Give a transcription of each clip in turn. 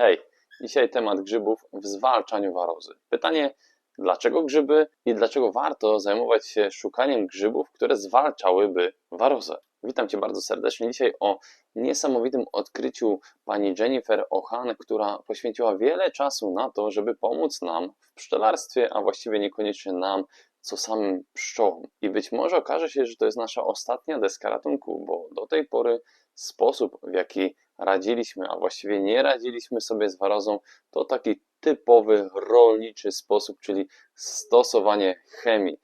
Hej, dzisiaj temat grzybów w zwalczaniu warozy. Pytanie, dlaczego grzyby i dlaczego warto zajmować się szukaniem grzybów, które zwalczałyby warozę? Witam Cię bardzo serdecznie dzisiaj o niesamowitym odkryciu pani Jennifer Ohan, która poświęciła wiele czasu na to, żeby pomóc nam w pszczelarstwie, a właściwie niekoniecznie nam, co samym pszczołom. I być może okaże się, że to jest nasza ostatnia deska ratunku, bo do tej pory sposób, w jaki radziliśmy, a właściwie nie radziliśmy sobie z warozą, to taki typowy rolniczy sposób, czyli stosowanie chemii.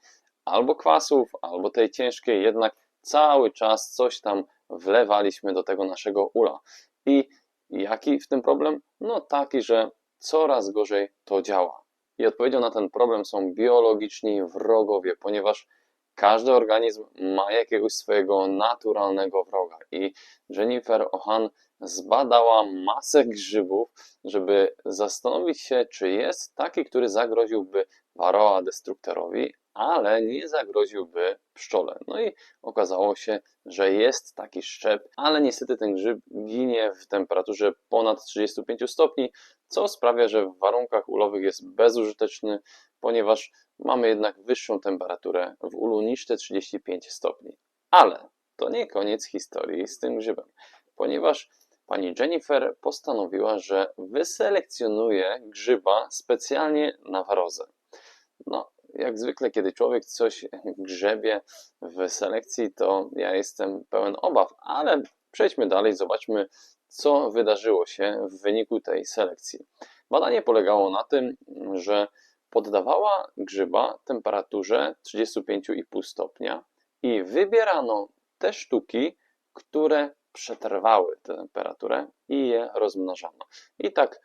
Albo kwasów, albo tej ciężkiej, jednak cały czas coś tam wlewaliśmy do tego naszego ula. I jaki w tym problem? No taki, że coraz gorzej to działa. I odpowiedzią na ten problem są biologiczni wrogowie, ponieważ każdy organizm ma jakiegoś swojego naturalnego wroga. I Jennifer Ohan zbadała masę grzybów, żeby zastanowić się, czy jest taki, który zagroziłby Varroa destruktorowi, ale nie zagroziłby pszczole. No i okazało się, że jest taki szczep, ale niestety ten grzyb ginie w temperaturze ponad 35 stopni, co sprawia, że w warunkach ulowych jest bezużyteczny, ponieważ mamy jednak wyższą temperaturę w ulu niż te 35 stopni. Ale to nie koniec historii z tym grzybem, ponieważ pani Jennifer postanowiła, że wyselekcjonuje grzyba specjalnie na warozę. No, jak zwykle, kiedy człowiek coś grzebie w selekcji, to ja jestem pełen obaw, ale przejdźmy dalej, zobaczmy, co wydarzyło się w wyniku tej selekcji. Badanie polegało na tym, że poddawała grzyba temperaturze 35,5 stopnia i wybierano te sztuki, które przetrwały tę temperaturę i je rozmnażano. I tak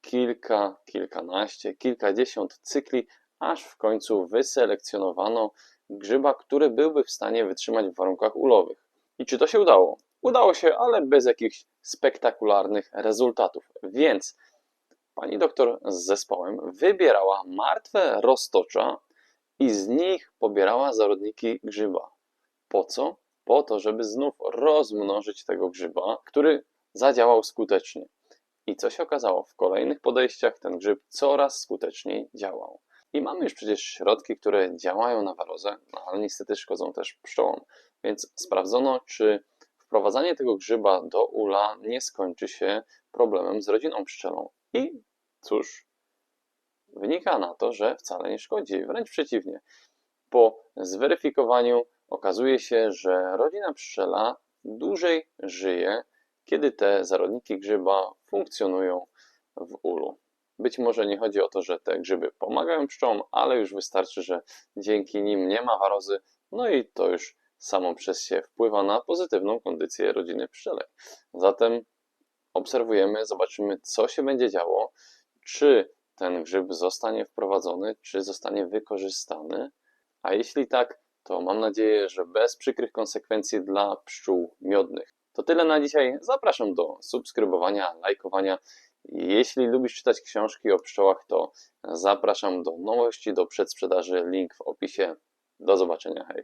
kilka, kilkanaście, kilkadziesiąt cykli, aż w końcu wyselekcjonowano grzyba, który byłby w stanie wytrzymać w warunkach ulowych. I czy to się udało? Udało się, ale bez jakichś spektakularnych rezultatów. Więc pani doktor z zespołem wybierała martwe roztocza i z nich pobierała zarodniki grzyba. Po co? Po to, żeby znów rozmnożyć tego grzyba, który zadziałał skutecznie. I co się okazało? W kolejnych podejściach ten grzyb coraz skuteczniej działał. I mamy już przecież środki, które działają na warozę, no ale niestety szkodzą też pszczołom. Więc sprawdzono, czy wprowadzanie tego grzyba do ula nie skończy się problemem z rodziną pszczelą. I cóż, wynika na to, że wcale nie szkodzi, wręcz przeciwnie. Po zweryfikowaniu okazuje się, że rodzina pszczela dłużej żyje, kiedy te zarodniki grzyba funkcjonują w ulu. Być może nie chodzi o to, że te grzyby pomagają pszczołom, ale już wystarczy, że dzięki nim nie ma warozy, no i to już samo przez się wpływa na pozytywną kondycję rodziny pszczelek. Zatem obserwujemy, zobaczymy, co się będzie działo, czy ten grzyb zostanie wprowadzony, czy zostanie wykorzystany, a jeśli tak, to mam nadzieję, że bez przykrych konsekwencji dla pszczół miodnych. To tyle na dzisiaj. Zapraszam do subskrybowania, lajkowania. Jeśli lubisz czytać książki o pszczołach, to zapraszam do nowości, do przedsprzedaży. Link w opisie. Do zobaczenia. Hej.